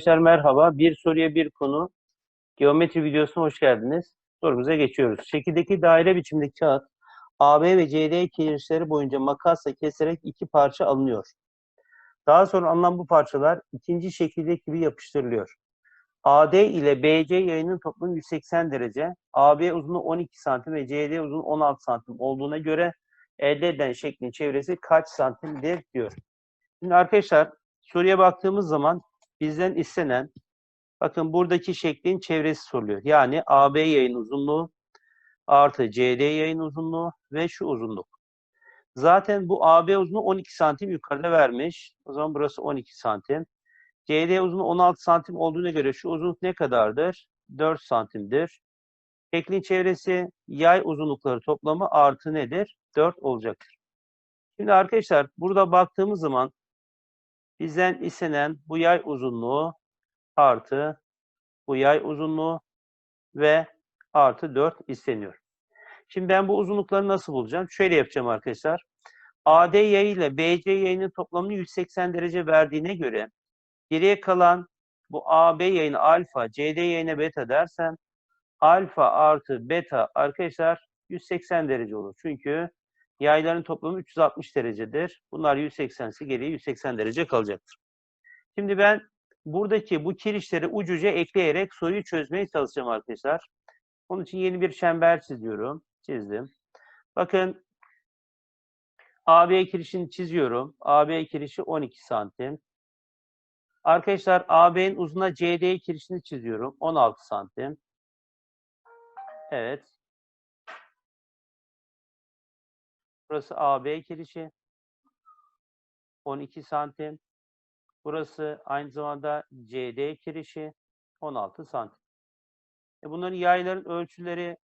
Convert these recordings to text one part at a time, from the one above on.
Arkadaşlar merhaba. Bir soruya bir konu. Geometri videosuna hoş geldiniz. Sorumuza geçiyoruz. Şekildeki daire biçimdeki kağıt AB ve CD kirişleri boyunca makasla keserek iki parça alınıyor. Daha sonra alınan bu parçalar ikinci şekildeki gibi yapıştırılıyor. AD ile BC yayının toplamı 180 derece, AB uzunluğu 12 santim ve CD uzunluğu 16 santim olduğuna göre elde edilen şeklin çevresi kaç santimdir diyor. Şimdi arkadaşlar soruya baktığımız zaman bizden istenen bakın buradaki şeklin çevresi soruluyor. Yani AB yayın uzunluğu artı CD yayın uzunluğu ve şu uzunluk. Zaten bu AB uzunluğu 12 santim yukarıda vermiş. O zaman burası 12 santim. CD uzunluğu 16 santim olduğuna göre şu uzunluk ne kadardır? 4 santimdir. Şeklin çevresi yay uzunlukları toplamı artı nedir? 4 olacaktır. Şimdi arkadaşlar burada baktığımız zaman bizden istenen bu yay uzunluğu artı bu yay uzunluğu ve artı 4 isteniyor. Şimdi ben bu uzunlukları nasıl bulacağım? Şöyle yapacağım arkadaşlar. AD yayı ile BC yayının toplamını 180 derece verdiğine göre geriye kalan bu AB yayını alfa, CD yayına beta dersem alfa artı beta arkadaşlar 180 derece olur. Çünkü yayların toplamı 360 derecedir. Bunlar 180'si geriye 180 derece kalacaktır. Şimdi ben buradaki bu kirişleri ucuca ekleyerek soruyu çözmeye çalışacağım arkadaşlar. Onun için yeni bir çember çiziyorum. Çizdim. Bakın AB kirişini çiziyorum. AB kirişi 12 santim. Arkadaşlar AB'nin uzuna CD kirişini çiziyorum. 16 santim. Evet. Burası AB kirişi. 12 santim. Burası aynı zamanda CD kirişi. 16 santim. E bunların yayların ölçüleri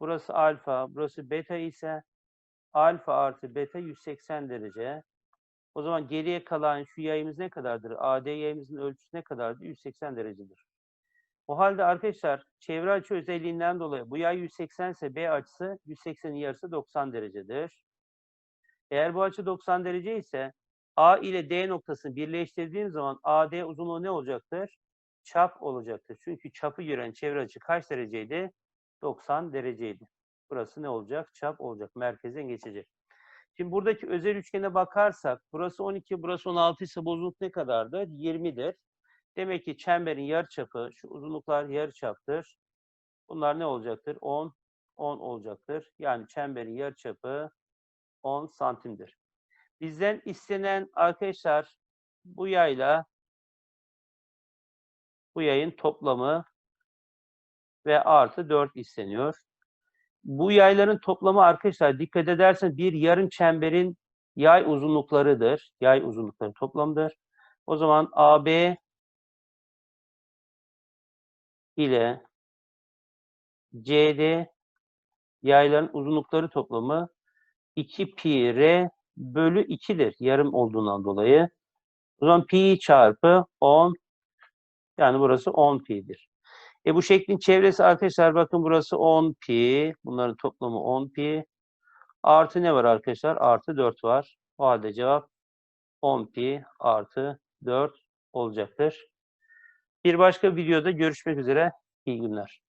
burası alfa, burası beta ise alfa artı beta 180 derece. O zaman geriye kalan şu yayımız ne kadardır? AD yayımızın ölçüsü ne kadardır? 180 derecedir. O halde arkadaşlar çevre açı özelliğinden dolayı bu yay 180 ise B açısı 180'in yarısı 90 derecedir. Eğer bu açı 90 derece ise A ile D noktasını birleştirdiğim zaman AD uzunluğu ne olacaktır? Çap olacaktır. Çünkü çapı gören çevre açı kaç dereceydi? 90 dereceydi. Burası ne olacak? Çap olacak. Merkezden geçecek. Şimdi buradaki özel üçgene bakarsak burası 12, burası 16 ise bu uzunluk ne kadardır? 20'dir. Demek ki çemberin yarıçapı, şu uzunluklar yarıçaptır. Bunlar ne olacaktır? 10, 10 olacaktır. Yani çemberin yarıçapı 10 santimdir. Bizden istenen arkadaşlar bu yayla bu yayın toplamı ve artı 4 isteniyor. Bu yayların toplamı arkadaşlar dikkat ederseniz bir yarım çemberin yay uzunluklarıdır. Yay uzunlukları toplamıdır. O zaman AB ile CD yayların uzunlukları toplamı 2 pi r bölü 2'dir. Yarım olduğundan dolayı. O zaman pi çarpı 10 yani burası 10 pi'dir. E bu şeklin çevresi arkadaşlar bakın burası 10 pi. Bunların toplamı 10 pi. Artı ne var arkadaşlar? Artı 4 var. O halde cevap 10 pi artı 4 olacaktır. Bir başka videoda görüşmek üzere. İyi günler.